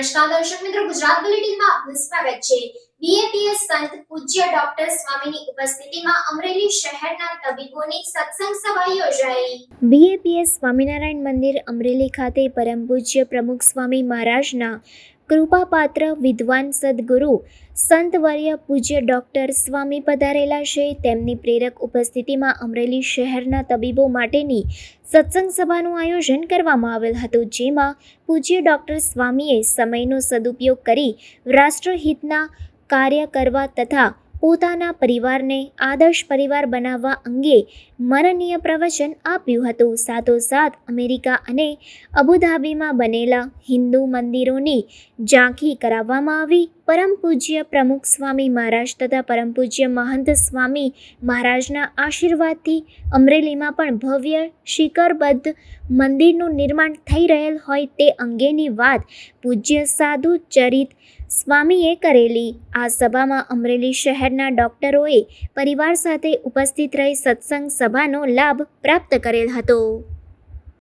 નમસ્કાર મિત્રો, ગુજરાત બુલેટિનમાં આપનું સ્વાગત છે. બીએપીએસ સંત પૂજ્ય ડોક્ટર સ્વામીની ઉપસ્થિતિમાં અમરેલી શહેરના તબીબોની સત્સંગ સભા યોજાઈ. બીએપીએસ સ્વામિનારાયણ મંદિર અમરેલી ખાતે પરમ પૂજ્ય પ્રમુખ સ્વામી મહારાજના કૃપાપાત્ર વિદ્વાન સદગુરુ સંતવર્ય પૂજ્ય ડૉક્ટર સ્વામી પધારેલા છે. તેમની પ્રેરક ઉપસ્થિતિમાં અમરેલી શહેરના તબીબો માટેની સત્સંગ સભાનું આયોજન કરવામાં આવેલ હતું, જેમાં પૂજ્ય ડૉક્ટર સ્વામીએ સમયનો સદુપયોગ કરી રાષ્ટ્રહિતના કાર્ય કરવા તથા પોતાના પરિવારને આદર્શ પરિવાર બનાવવા અંગે મરણીય પ્રવચન આપ્યું હતું. સાથોસાથ અમેરિકા અને અબુધાબીમાં બનેલા હિન્દુ મંદિરોની ઝાંખી કરાવવામાં આવી. પરમ પૂજ્ય પ્રમુખ સ્વામી મહારાજ તથા પરમ પૂજ્ય મહંત સ્વામી મહારાજના આશીર્વાદથી અમરેલીમાં પણ ભવ્ય શિખરબદ્ધ મંદિરનું નિર્માણ થઈ રહેલ હોય તે અંગેની વાત પૂજ્ય સાધુ ચરિત સ્વામીએ કરેલી. આ સભામાં અમરેલી શહેરના ડોક્ટરોએ પરિવાર સાથે ઉપસ્થિત રહી સત્સંગ સભાનો લાભ પ્રાપ્ત કરેલ હતો.